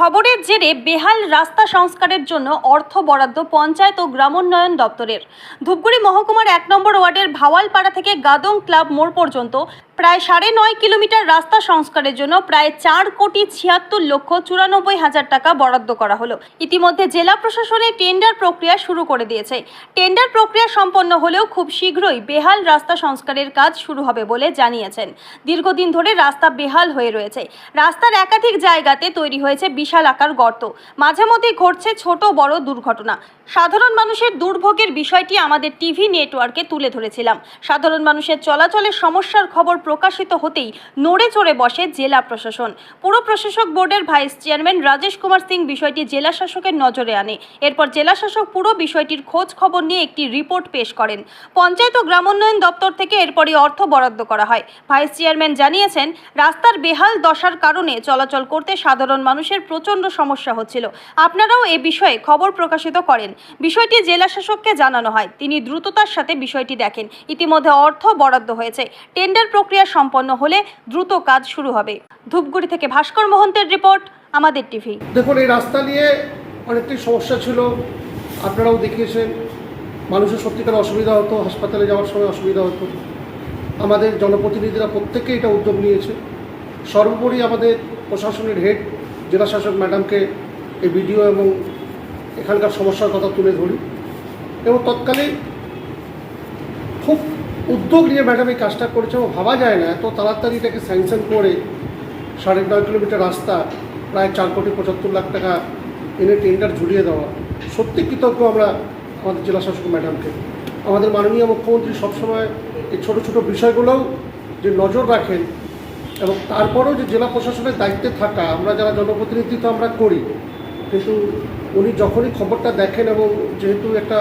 খবরের জেরে বেহাল রাস্তা সংস্কারের জন্য অর্থ বরাদ্দ পঞ্চায়েত ও গ্রামোন্নয়ন দপ্তরের। ধূপগুড়ি মহকুমার এক নম্বর ওয়ার্ডের ভাওয়ালপাড়া থেকে গাদং ক্লাব মোড় পর্যন্ত প্রায় সাড়ে নয় কিলোমিটার রাস্তা সংস্কারের জন্য প্রায় চার কোটি ছিয়াত্তর লক্ষ চুরানব্বই হাজার টাকা বরাদ্দ করা হলো। ইতিমধ্যে জেলা প্রশাসনের টেন্ডার প্রক্রিয়া শুরু করে দিয়েছে। টেন্ডার প্রক্রিয়া সম্পন্ন হলেও খুব শীঘ্রই বেহাল রাস্তা সংস্কারের কাজ শুরু হবে বলে জানিয়েছেন। দীর্ঘদিন ধরে রাস্তা বেহাল হয়ে রয়েছে। রাস্তার একাধিক জায়গাতে তৈরি হয়েছে বিশাল আকার গর্ত। মাঝে মধ্যে ঘটছে ছোট বড় দুর্ঘটনা। সাধারণ মানুষের দুর্ভোগের বিষয়টি আমাদের টিভি নেটওয়ার্কে তুলে ধরেছিলাম। সাধারণ মানুষের চলাচলের সমস্যার খবর প্রকাশিত হতেই নড়ে চড়ে বসে জেলা প্রশাসন। পুর প্রশাসক বোর্ডের ভাইস চেয়ারম্যান রাজেশ কুমার সিং বিষয়টি জেলা শাসকের নজরে আনে। এরপর জেলা শাসক পুরো বিষয়টির খোঁজ খবর নিয়ে একটি রিপোর্ট পেশ করেন। পঞ্চায়েত ও গ্রামোন্নয়ন দপ্তর থেকে এরপরই অর্থ বরাদ্দ করা হয়। ভাইস চেয়ারম্যান জানিয়েছেন, রাস্তার বেহাল দশার কারণে চলাচল করতে সাধারণ মানুষের প্রচণ্ড সমস্যা হচ্ছিল। আপনারাও এ বিষয়ে খবর প্রকাশিত করেন। বিষয়টি জেলা শাসককে জানানো হয়। তিনি দ্রুততার সাথে বিষয়টি দেখেন। ইতিমধ্যে অর্থ বরাদ্দ হয়েছে। টেন্ডার প্রক্রিয়া সম্পন্ন হলে দ্রুত কাজ শুরু হবে। ধূপগুড়ি থেকে ভাস্কর মোহন্তের রিপোর্ট, আমাদের টিভি। দেখুন, এই রাস্তা নিয়ে অনেকটি সমস্যা ছিল। আপনারাও দেখিয়েছেন, মানুষের সত্যিকার অসুবিধা হতো, হাসপাতালে যাওয়ার সময় অসুবিধা হতো। আমাদের জনপ্রতিনিধিরা প্রত্যেকেই এটা উদ্যোগ নিয়েছে। সর্বোপরি আমাদের প্রশাসনের হেড, জেলা শাসক ম্যাডামকে এই ভিডিও এবং এখানকার সমস্যার কথা তুলে ধরি। এবং তৎকালে খুব উদ্যোগ নিয়ে ম্যাডাম এই কাজটা করেছে এবং ভাবা যায় না। এত তাড়াতাড়ি এটাকে স্যাংশন করে সাড়ে নয় কিলোমিটার রাস্তা, প্রায় চার কোটি পঁচাত্তর লাখ টাকা এনে টেন্ডার ঝুলিয়ে দেওয়া। সত্যি কৃতজ্ঞ আমরা আমাদের জেলা শাসক ম্যাডামকে আমাদের মাননীয় মুখ্যমন্ত্রী সবসময় এই ছোটো ছোটো বিষয়গুলোও যে নজর রাখেন এবং তারপরেও যে জেলা প্রশাসনের দায়িত্বে থাকা, আমরা যারা জনপ্রতিনিধিত্ব আমরা করি, কিন্তু উনি যখনই খবরটা দেখেন এবং যেহেতু একটা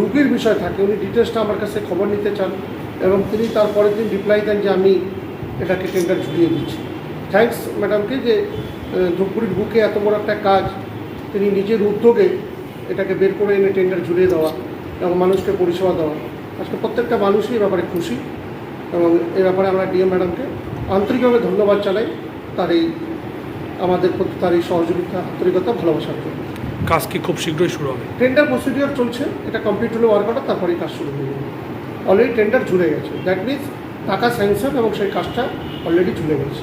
রুগীর বিষয় থাকে, উনি ডিটেলসটা আমার কাছে খবর নিতে চান। এবং তিনি তার পরের দিন রিপ্লাই দেন যে আমি এটাকে টেন্ডার ঝুলিয়ে দিচ্ছি। থ্যাঙ্কস ম্যাডামকে যে ধূপগুড়ির বুকে এত বড় একটা কাজ তিনি নিজের উদ্যোগে এটাকে বের করে এনে টেন্ডার ঝুলিয়ে দেওয়া এবং মানুষকে পরিষেবা দেওয়া। আজকে প্রত্যেকটা মানুষই এ ব্যাপারে খুশি এবং এ ব্যাপারে আমরা ডিএম ম্যাডামকে আন্তরিকভাবে ধন্যবাদ জানাই তার এই আমাদের প্রতি তার এই সহযোগিতা আন্তরিকতা ভালোবাসার জন্য। কাজ কি খুব শীঘ্রই শুরু হবে? টেন্ডার প্রসিডিওর চলছে এটা কমপ্লিট হলে ওয়ার্ক অর্ডার তারপরেই কাজ শুরু হয়ে যাবে। অলরেডি টেন্ডার ঝুলে গেছে। দ্যাট মিনস টাকা স্যাংশন এবং সেই কাজটা অলরেডি ঝুলে গেছে।